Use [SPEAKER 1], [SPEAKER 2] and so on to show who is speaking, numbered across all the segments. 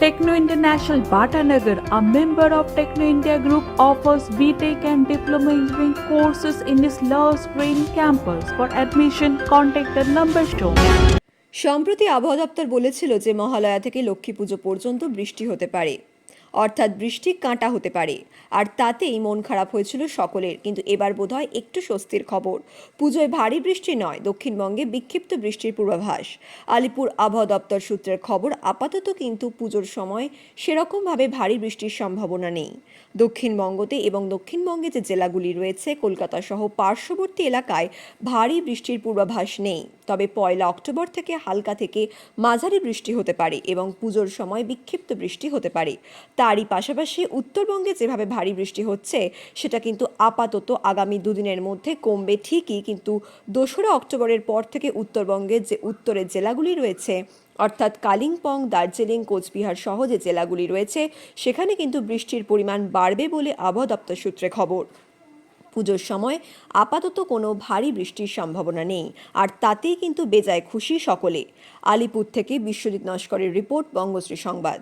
[SPEAKER 1] Techno International Bhatanagar, a member of Techno India Group, offers BTEC and Diploma Engineering courses in its Love Spring campus. For admission, contact the number shown.
[SPEAKER 2] সম্প্রতি আবহাওয়া দপ্তর বলেছিল যে মহালয়া থেকে লক্ষ্মী পুজো পর্যন্ত বৃষ্টি হতে পারে অর্থাৎ বৃষ্টি কাঁটা হতে পারে। আর তাতেই মন খারাপ হয়েছিল সকলের। কিন্তু এবার বোধহয় একটু স্বস্তির খবর। পুজোয় ভারী বৃষ্টি নয়, দক্ষিণবঙ্গে বিক্ষিপ্ত বৃষ্টির পূর্বাভাস। আলিপুর আবহাওয়া দপ্তর সূত্রের খবর, আপাতত কিন্তু পুজোর সময় সেরকমভাবে ভারী বৃষ্টির সম্ভাবনা নেই। দক্ষিণবঙ্গতে এবং দক্ষিণবঙ্গে যে জেলাগুলি রয়েছে, কলকাতা সহ পার্শ্ববর্তী এলাকায় ভারী বৃষ্টির পূর্বাভাস নেই। তবে পয়লা অক্টোবর থেকে হালকা থেকে মাঝারি বৃষ্টি হতে পারে এবং পুজোর সময় বিক্ষিপ্ত বৃষ্টি হতে পারে। তারই পাশাপাশি উত্তরবঙ্গে যেভাবে ভারী বৃষ্টি হচ্ছে, সেটা কিন্তু আপাতত আগামী দুদিনের মধ্যে কমবে ঠিকই। কিন্তু দোসরা অক্টোবরের পর থেকে উত্তরবঙ্গের যে উত্তরের জেলাগুলি রয়েছে, অর্থাৎ কালিম্পং, দার্জিলিং, কোচবিহার সহ যে জেলাগুলি রয়েছে, সেখানে কিন্তু বৃষ্টির পরিমাণ বাড়বে বলে আবহাওয়া দপ্তর সূত্রে খবর। পুজোর সময় আপাতত কোনো ভারী বৃষ্টির সম্ভাবনা নেই, আর তাতেই কিন্তু বেজায় খুশি সকলে। আলিপুর থেকে বিশ্বজিৎ নস্করের রিপোর্ট, বঙ্গশ্রী সংবাদ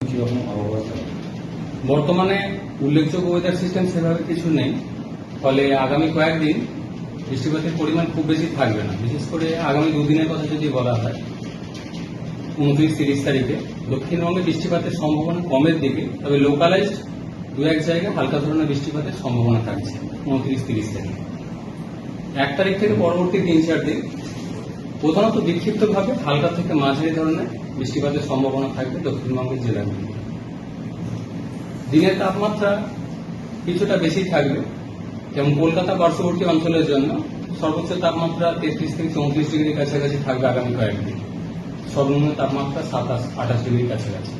[SPEAKER 3] কীরকম আবহাওয়া থাকে? বর্তমানে উল্লেখযোগ্য ওয়েদার সিস্টেম সেভাবে কিছু নেই। ফলে আগামী কয়েকদিন বৃষ্টিপাতের পরিমাণ খুব বেশি থাকবে না। বিশেষ করে আগামী দুদিনের কথা যদি বলা হয়, উনত্রিশ তিরিশ তারিখে দক্ষিণবঙ্গে বৃষ্টিপাতের সম্ভাবনা কমের দিকে, তবে লোকালাইজড দু এক জায়গায় হালকা ধরনের বৃষ্টিপাতের সম্ভাবনা থাকছে উনত্রিশ তিরিশ তারিখে। এক তারিখ থেকে পরবর্তী তিন চার দিন প্রধানত বিক্ষিপ্তভাবে হালকা থেকে মাঝারি ধরনের বৃষ্টিপাতের সম্ভাবনা থাকবে দক্ষিণবঙ্গের জেলাগুলিতে। দিনের তাপমাত্রা কিছুটা বেশি থাকবে, যেমন কলকাতা পার্শ্ববর্তী অঞ্চলের জন্য সর্বোচ্চ তাপমাত্রা তেত্রিশ থেকে চৌত্রিশ ডিগ্রির কাছাকাছি থাকবে আগামী কয়েকদিন। সর্বনিম্ন তাপমাত্রা সাতাশ, আঠাশ ডিগ্রির কাছাকাছি।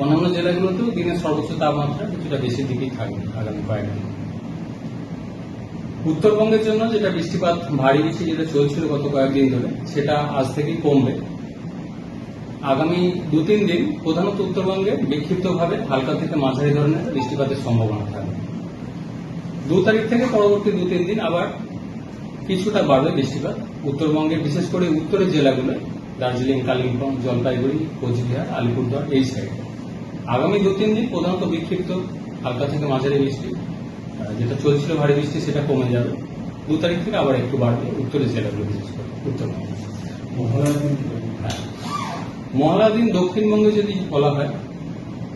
[SPEAKER 3] অন্যান্য জেলাগুলোতেও দিনের সর্বোচ্চ তাপমাত্রা কিছুটা বেশি দিকেই থাকবে আগামী কয়েকদিন। উত্তরবঙ্গের জন্য যেটা বৃষ্টিপাত ভারী বৃষ্টি যেটা চলছিল গত কয়েকদিন ধরে, সেটা আজ থেকেই কমবে। আগামী দু তিন দিন প্রধানত উত্তরবঙ্গে বিক্ষিপ্তভাবে হালকা থেকে মাঝারি ধরনের বৃষ্টিপাতের সম্ভাবনা থাকবে দু তারিখ থেকে পরবর্তী দু তিন দিন আবার কিছুটা বাড়বে বৃষ্টিপাত। উত্তরবঙ্গের বিশেষ করে উত্তরের জেলাগুলো দার্জিলিং কালিম্পং জলপাইগুড়ি কোচবিহার আলিপুরদুয়ার এই সাইডে। আগামী দু তিন দিন প্রধানত বিক্ষিপ্ত হালকা থেকে মাঝারি বৃষ্টি যেটা চলছিল ভারী বৃষ্টি সেটা কমে যাবে। দু তারিখ থেকে আবার একটু বাড়বে উত্তরের জেলাগুলো বিশেষ করে উত্তরবঙ্গে। হ্যাঁ। মহালয়ার দিন দক্ষিণবঙ্গে যদি বলা হয়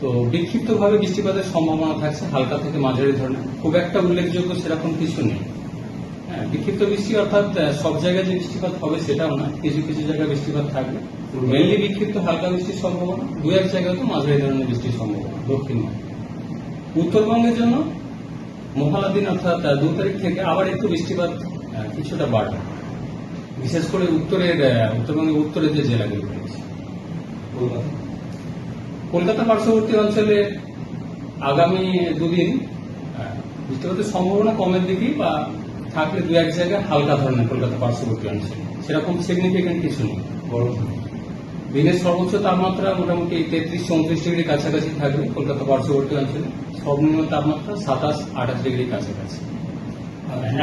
[SPEAKER 3] তো বিক্ষিপ্তভাবে বৃষ্টিপাতের সম্ভাবনা থাকছে হালকা থেকে মাঝারি ধরনের। খুব একটা উল্লেখযোগ্য সেরকম কিছু নেই। হ্যাঁ, বিক্ষিপ্ত বৃষ্টি অর্থাৎ সব জায়গায় যে বৃষ্টিপাত হবে সেটাও না কিছু কিছু জায়গায় বৃষ্টিপাত থাকবে। মেনলি বিক্ষিপ্ত হালকা বৃষ্টির সম্ভাবনা দু এক জায়গায় তো মাঝারি ধরনের বৃষ্টির সম্ভাবনা দক্ষিণবঙ্গে। উত্তরবঙ্গের জন্য মহালয়ার দিন অর্থাৎ দু তারিখ থেকে আবার একটু বৃষ্টিপাত কিছুটা বাড়বে। বিশেষ করে উত্তরের উত্তরবঙ্গের উত্তরের যে জেলাগুলো রয়েছে।
[SPEAKER 4] কলকাতা।
[SPEAKER 3] পার্শ্ববর্তী অঞ্চলে আগামী দুদিন আহ, বৃষ্টিপাতের সম্ভাবনা কমের দিকেই বা থাকলে দু এক জায়গায় হালকা ধরনের কলকাতা পার্শ্ববর্তী অঞ্চলে। সেরকম সিগনিফিকেন্ট কিছু নেই
[SPEAKER 4] গরম
[SPEAKER 3] দিনের সর্বোচ্চ তাপমাত্রা মোটামুটি তেত্রিশ চৌত্রিশ ডিগ্রি কাছাকাছি থাকবে কলকাতা পার্শ্ববর্তী অঞ্চলে। সর্বনিম্ন তাপমাত্রা সাতাশ আঠাশ ডিগ্রির কাছাকাছি।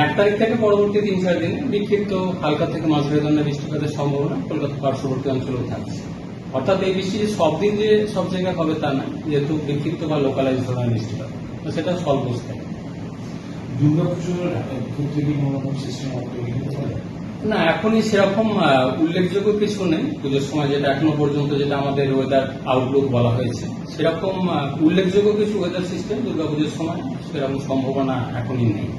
[SPEAKER 3] এক তারিখ থেকে পরবর্তী তিন চার দিনে বিক্ষিপ্ত হালকা থেকে মাঝারি ধরনের বৃষ্টিপাতের সম্ভাবনা কলকাতা পার্শ্ববর্তী অঞ্চলেও থাকছে। অর্থাৎ এই বৃষ্টি যে সব দিন যে সব জায়গায় হবে তা না যেহেতু বিক্ষিপ্ত বা লোকালাইজ ধরনের বৃষ্টিপাত তো সেটা স্বল্প স্থায়ী
[SPEAKER 4] দুর্গা পুজোর ক্ষেত্রে কি কোনো রকম সিস্টেম তৈরি হতে পারে
[SPEAKER 3] না এখনই সেরকম উল্লেখযোগ্য কিছু নেই। পুজোর সময় যেটা এখনও পর্যন্ত যেটা আমাদের ওয়েদার আউটলুক বলা হয়েছে সেরকম উল্লেখযোগ্য কিছু ওয়েদার সিস্টেম দুর্গাপুজোর সময় সেরকম সম্ভাবনা এখনই নেই।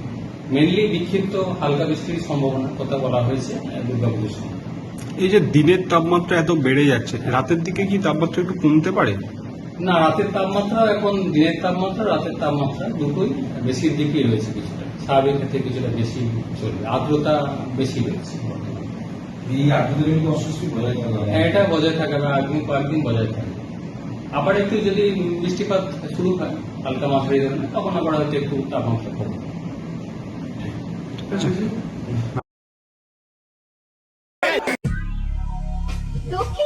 [SPEAKER 3] মেনলি বিক্ষিপ্ত হালকা বৃষ্টির সম্ভাবনা কথা বলা হয়েছে দুর্গাপুজোর সময়।
[SPEAKER 5] এই যে দিনের তাপমাত্রা এত বেড়ে যাচ্ছে রাতের দিকে কি তাপমাত্রা একটু কমতে পারে?
[SPEAKER 3] না রাতের তাপমাত্রা এখন দিনের তাপমাত্রা রাতের তাপমাত্রা দুটোই বেশির দিকেই রয়েছে কিছুটা। স্বাভাবিক ক্ষেত্রে কিছুটা বেশি চলবে আর্দ্রতা বেশি রয়েছে।
[SPEAKER 4] থাকা
[SPEAKER 3] হ্যাঁ, এটা বজায় থাকবে একদিন কয়েকদিন বজায় থাকবে আবার একটু যদি বৃষ্টিপাত শুরু হয় হালকা মাঝারি ধরনের তখন আবার হয়তো একটু তাপমাত্রা কমবে।